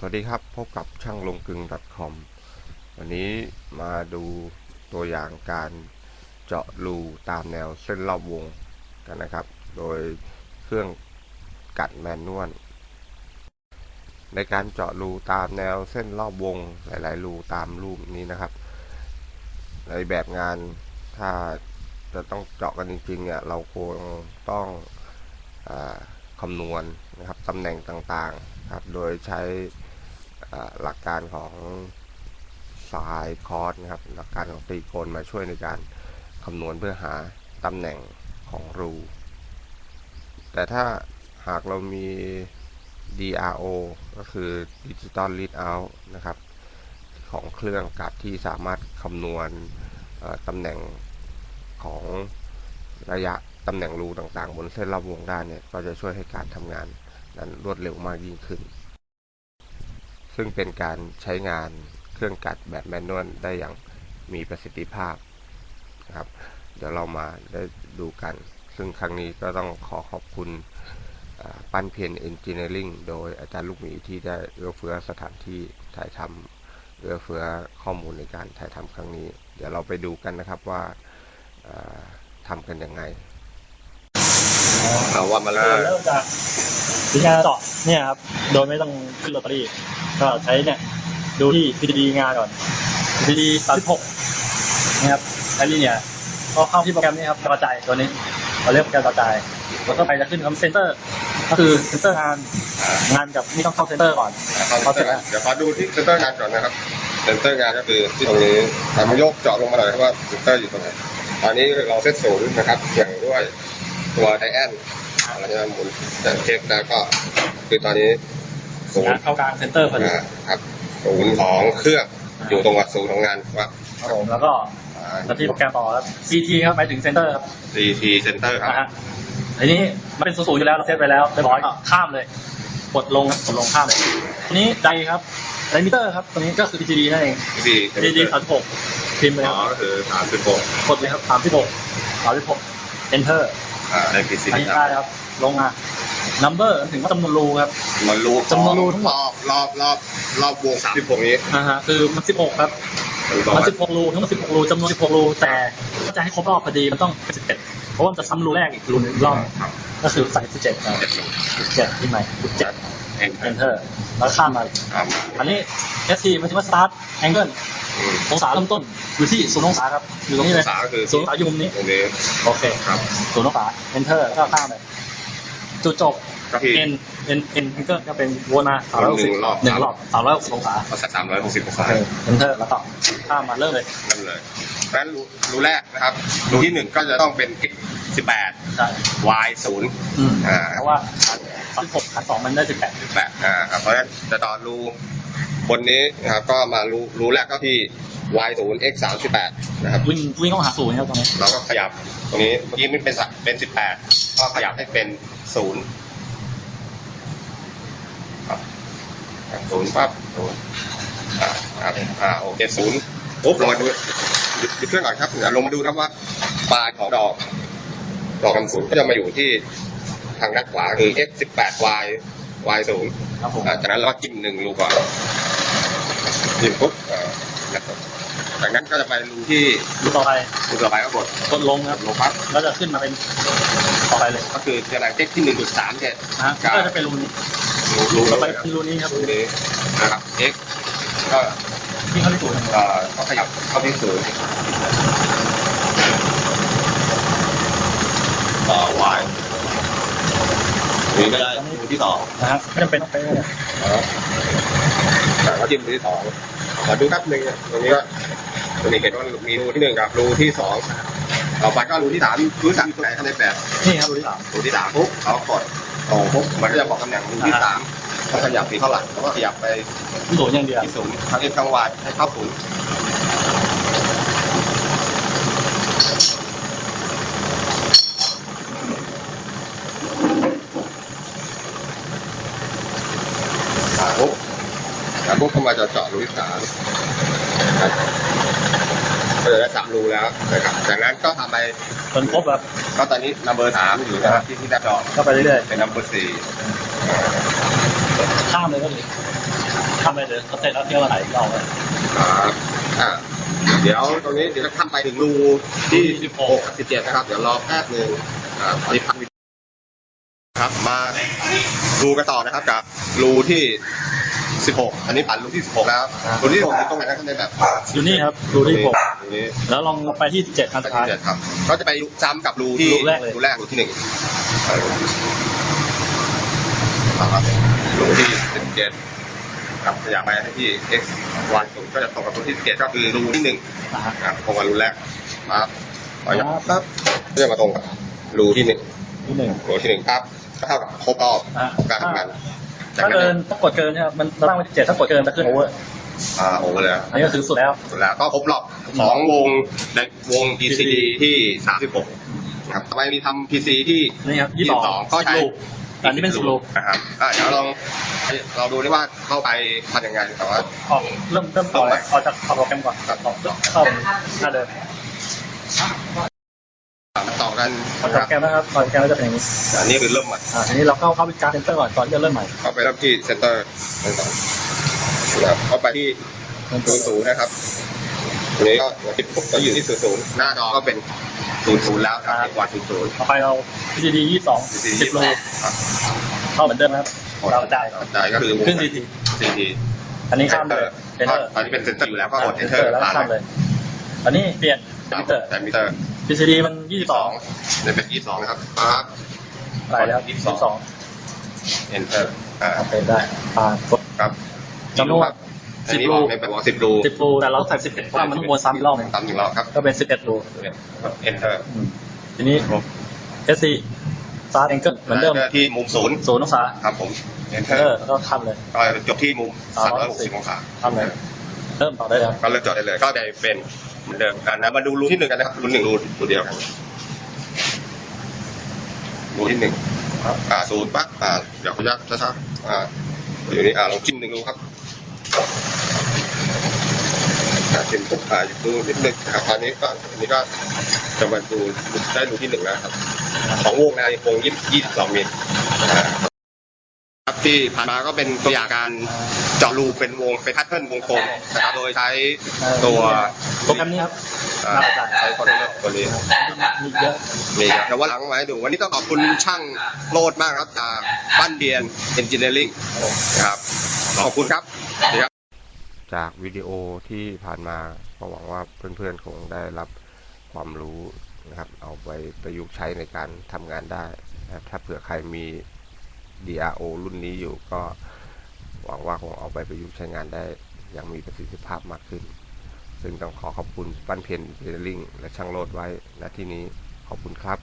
สวัสดีครับ พบกับช่างลงกึง .com วันนี้มาดูตัวอย่างการเจาะรูตามแนวเส้นรอบวงกันนะครับ โดยเครื่องกัดแมนนวลในการเจาะรูตามแนวเส้นรอบวงหลาย ๆ รูตามรูปนี้นะครับ ในแบบงานถ้าจะต้องเจาะกันจริง ๆ เนี่ย เราคงต้องอคำนวณนะครับตำแหน่งต่างๆครับ โดยใช้ หลักการของสายคอร์สนะครับ หลักการของตรีโกณมาช่วยในการคำนวณเพื่อหาตำแหน่งของรู แต่ถ้าหากเรามี DRO ก็คือ Digital Read Out นะครับ ของเครื่องกับที่สามารถคำนวณตำแหน่งของระยะตำแหน่งรูต่างๆ บนเส้นรอบวงได้เนี่ย ก็จะช่วยให้การทำงานนั้นรวดเร็วมากยิ่งขึ้น ซึ่งเป็นการใช้งานเครื่องกัดแบบแมนนวลได้อย่างมีประสิทธิภาพนะครับ เดี๋ยวเรามาได้ดูกัน ซึ่งครั้งนี้ก็ต้องขอขอบคุณปั้นเพียนเอนจิเนียริงโดยอาจารย์ลูกหมีที่ได้เอื้อเฟื้อสถานที่ถ่ายทำเอื้อเฟื้อข้อมูลในการถ่ายทำครั้งนี้ เดี๋ยวเราไปดูกันนะครับว่าทำกันยังไง เอาว่ามาเลยเริ่มจากวิธีการเจาะเนี่ยครับ โดยไม่ต้องขึ้นลอตเตอรี่ ก็ใช้เนี่ย ดูที่ PDD งานก่อน PDD 36นะครับไอ้นี่เนี่ยก็เข้าที่โปรแกรมนี้ครับกระจายตัวนี้เราเรียกโปรแกรมกระจายแล้วก็ไปจะขึ้นคำเซนเตอร์ ก็คือเซนเตอร์งานงานกับนี่ต้องเข้าเซนเตอร์ก่อนเขาเสร็จแล้วเดี๋ยวขอดูที่เซนเตอร์งานก่อนนะครับเซนเตอร์งานก็คือที่ตรงนี้ทำโยกเจาะลงมาหน่อยครับว่าเซนเตอร์อยู่ตรงไหนตอนนี้เราเซตศูนย์นะครับเกี่ยงด้วย ตัวไดแอนเราจะหมุนจะเช็คแล้วก็คือตอนนี้ศูนงานย์เข้ากลางเซนเตอร์พอดีครับศูนย์ของเครื่องอยู่ตรงกับศูนย์ของงานว่าครับผมแล้วก็มาที่โปรแกรมต่อครับ CT ครับหมายถึงเซนเตอร์ครับ CT Center ครับนะฮะทีนี้มันเป็นศูนย์ๆอยู่แล้วเราเซตไปแล้วเรียบร้อยก็ข้ามเลยกดลงกดลงข้ามเลยทีนี้ไดครับไดมิเตอร์ครับตัวนี้ก็คือ PCD นั่นเองที่ PCD สามหกพิมพ์ไปอ๋คอรับก็คือสามสิบหกกดเลยครับสามสิบหกสามสิบหก enter อ่าใน PCD อันนี้ได้ครับ ลงมา number ถึงว่าจำนวนรูครับมันรูจำนวนรูทั้งหมด รอบรอบรอบรอบวงสามสิบหกนี้นะฮะคือมันสิบหกครับ มันสิบหกรูทั้งหมดสิบหกรูจำนวนสิบหกรู แต่ถ้าจะให้ครบรอบพอดีมันต้องเป็นสิบเอ็ดเพราะว่ามันจะซ้ำรูแรกอีกรูหนึงอีกรอบครับก็คือใส่สิบเจ็ดสิบเจ็ดที่ใหม่สิบเจ็ดเองครับ enter แล้วข้ามมา ครับอันนี้ ST หมายถึงว่า start angle อืมองศาเริ่มต้นอยู่ที่ศูนย์องศาครับอยู่ตรงนี้เลยองศาก็คือศูนย์องศาอยู่มุมนี้ตรงนี้โอเคครับศูนย์องศา enter ก็ข้ามไปจุดจบก็คือ n n n angle ก็เป็นวนมาสามร้อยหกสิบหนึ่งรอบหนึ่งรอบสามร้อยหกสิบองศาก็สักสามร้อยหกสิบองโอศาเค enter แล้วก็ข้ามมาเริ่มเลยนั่นเลยเพราะฉะนั้นรูรูแรกนะครับรูที่หนึ่งก็จะต้องเป็นสิบแปดใช่ y ศูนย์อืมอ่าเพราะว่าสามสิบหกขาสองมันได้สิบแปดสิบแปดอ่าครับเพราะฉะนั้นจะต่อรู บนนี้ครับก็มารู้รู้แรกก็ที่ Y0 x สามสิบแปดนะครับวิ่งวิ่งเข้าหาศูนย์ครับตรงนี้เราก็ขยับตรงนี้เมื่อกี้มันเป็นสะเป็นสิบแปดก็ขยับให้เป็น0ครับศูนย์ปั๊บศูนย์อ่าบอ่าโอเคศูนย์ปุ๊บลงมาดูดูเครื่องก่อนครับเดี๋ยวลงมาดูครับว่าปลายของดอก ดอกกำศูนย์ก็จะมาอยู่ที่ทางด้านขวาคือ x สิบแปด y วายสูงจากนั้นเราก็กินหนึ่งรูก่อนกินปุ๊บจากนั้นก็จะไปรูที่รูต่อไปรูต่อไปก็กดกดลงครับลงปั๊บแล้วจะขึ้นมาเป็นต่อไปเลย ก็คือจะได้เทคที่หนึ่งจุดสามเจ็ดก็จะเป็นรูนี้รูต่ไปลูนี้ครับรูนี้นะครับ x ก็ที่เขาที่ศูนย์ก็ขยับเข้าที่สูน นี้ก็ได้รูที่สองนะฮะไม่จำเป็นต้องไปเลยนะครับแต่ว่าจิ้มรูที่สองขอดูแป๊บหนึ่งตรงนี้ก็ตรงนี้เห็นว่ามีรูที่หนึ่งกับรูที่สองต่อไปก็รูที่สามรูที่สามอยู่ตรงไหนคะในแบบนี่ครับรูที่สามรูที่สามปุ๊บเขากดตรงปุ๊บมันก็จะบอกตำแหน่งรูที่สามเขาขยับสีเท่าไหร่แล้วก็ขยับไปที่ศูนย์อย่างเดียวที่ศูนย์ทั้งเอ็กทั้งวายให้เข้าศูนย์อ่าปุ๊บ แล้วปุ๊บเข้ามาจะเจาะรูที่สามครับก็จะได้สามรูแล้วนะครับจากนั้นก็ทำไปจนครบแบบก็ตอนนี้นัมเบอร์สามอยู่นะครับที่ที่ได้จอก็ไปเรื่อยเป็นนัมเบอร์สี่ๆข้ามเลยก็ดีทำไปเลยเขาเสร็จแล้วเที่ยวมาไหนเราเลยครับอ่าเดี๋ยวตรงนี้เดี๋ยวจะทำไปถึงรูที่16 17นะครับ เดี๋ยวรอแป๊บหนึงอ่าอันนี้พักวิดีโอครับมาดูกันต่อนะครับกับรูที่ 16อันนี้ผ่านรูที่16แล้วรูที่16อยู่ตรงไหนนะครับในแบบอยู่นี่ครับดูที่ผมตรงนี้แล้วลองไปที่เจ็ดอันไปสุดท้ายที่เจ็ดครับก็จะไปซ้ำกับรูที่รูแรกเลย รูแรกรูที่หนึ่งครับรูที่17ครับขยับไปที่ x y ศูนย์ก็จะตรงกับรูที่17ก็คือรูที่หนึ่งนะฮะครับตรงกับรูแรกมาขอยับครับก็จะมาตรงกับรูที่หนึ่งที่หนึ่งรูที่หนึ่งครับก็เท่ากับครบรอบอ่าการทำงานจาก ถ้านั้นเกินถ้ากดเกินเนี่ยมันเราตั้งไว้ที่เจ็ดถ้ากดเกินจะขึ้นโอเวอร์อ่าโอ้โหเลยอันนี้ก็คือสุดแล้วสุดแล้วก็ครบรอบของวงในวง PCD ที่ 36ครับต่อไปมีทำ PC ที่นี่ครับยี่สิบสองก็ใช้ลูกอันนี้เป็นสิบลูกนะครับอ่าเดี๋ยวลองเราดูได้ว่าเข้าไปทำยังไงแต่ว่าออกเริ่มเริ่มต่อเลยออกจากออกโปรแกรมก่อนครับออกเข้าหน้าเดิมมา ต่อกันออกนะจากคโปรรับแกรมนะครับออกจากโปรแกรมก็จะเป็นอย่างนี้อันนี้คือเริ่มใหม่อ่าทีนี้เราเข้าเข้าไปการเซนเตอร์ก่อนก่อนที่จะเริ่มใหม่เข้าไปเริ่มที่เซนเตอร์นะครับเข้าไปที่เริ่มศูต้นนย์ศูนย์นะครับทีนี้ก็หัวติดปุ๊บก็อยู่ที่ศูนย์ศูนย์หน้าจอก็เป็นศูนย์ศูนย์แล้วครับเอกวันศูนย์ศูนย์ต่อไปเรา PCD ยี่สิบสองสิบโลครับเข้าเหมือนเดิมนะครับเราได้ได้ก็คือขึ้น CT ซีทีอันนี้ข้ามเลยเ n นเตอร์ตอนนี้เป็นเซนเตอร์อยู่แล้วก็กดเ n enter แล้วผ่านข้ามเลเลยยอันนี้เปลี่ยนมิเตอร์แต่มิเตอร์ PCD มันยี่สิบสสอองงเนี่ยเป็นยี่สิบสองนะครับปั๊บไปแล้วยี่สิบสอง enter อ่าโอเคได้ผ่านกดครับจำนวน อันนี้10บอกรูในแบบว่าสิบรูสิบรูแต่เราใส่สิบเอ็ดเพราะว่ามันต้องวนซ้ำอีกรอบหนึงตามหนึ่งรอบครับก็เป็นสิบเอ็ดรู enter อืมทีนี้ SC start angle เหมือนเดิมที่มุมศูนย์ศูนย์องศาครับผม เอ enter อแล้วก็ทำเลยก็จบที่มุมสามร้อยหกสิบองศาทำเลย เริ่มต่อได้แล้ว ก็เลิกจอดได้เลย ก็ได้เป็นเหมือนเดิมกันนะมาดูรูที่หนึ่งกันนะครับรูหนึ่งรูรูเดียวกันรูที่หนึ่งอ่าศูนย์ปั๊บอ่าเดี๋ยวขออนุญาช้าๆอ่าอยู่นี่อ่าลองจิ้มหนึ่งรูครับอ่าจิ้มปุ๊บอ่าดูนิดนึงครับอันนี้ก็อันนี้ก็จะมาดูได้รูที่หนึ่งแล้วครับของวงในวงยี่ยี่สิบสองมิลอ่า ที่ผ่านมาก็เป็นตัวอย่างการเจาะรูเป็นวงเป็นแพทเทิร์นวงกลมนะครับโดยใช้ตัวโปรแกรมนี้ครับอ่าน่าจะใช้คอนเทนเนอร์ตัวนี้มีเยอะมีครับเดี๋ยววันหลังมาให้ดูวันนี้ต้องขอบคุณช่างโลดมากครับจากบ้านเดียนเอนจิเนียริ่งครับขอบคุณครับสวัสดีครับจากวิดีโอที่ผ่านมาก็หวังว่าเพื่อนๆคงได้รับความรู้นะครับเอาไปประยุกต์ใช้ในการทำงานได้นะครับถ้าเผื่อใครมี DRO รุ่นนี้อยู่ก็หวังว่าคงเอาไปประยุกต์ใช้งานได้อย่างมีประสิทธิภาพมากขึ้น ซึ่งต้องขอขอบคุณปั้นเพียนเดลิงและช่างโลดไว้ณที่นี้ขอบคุณครับ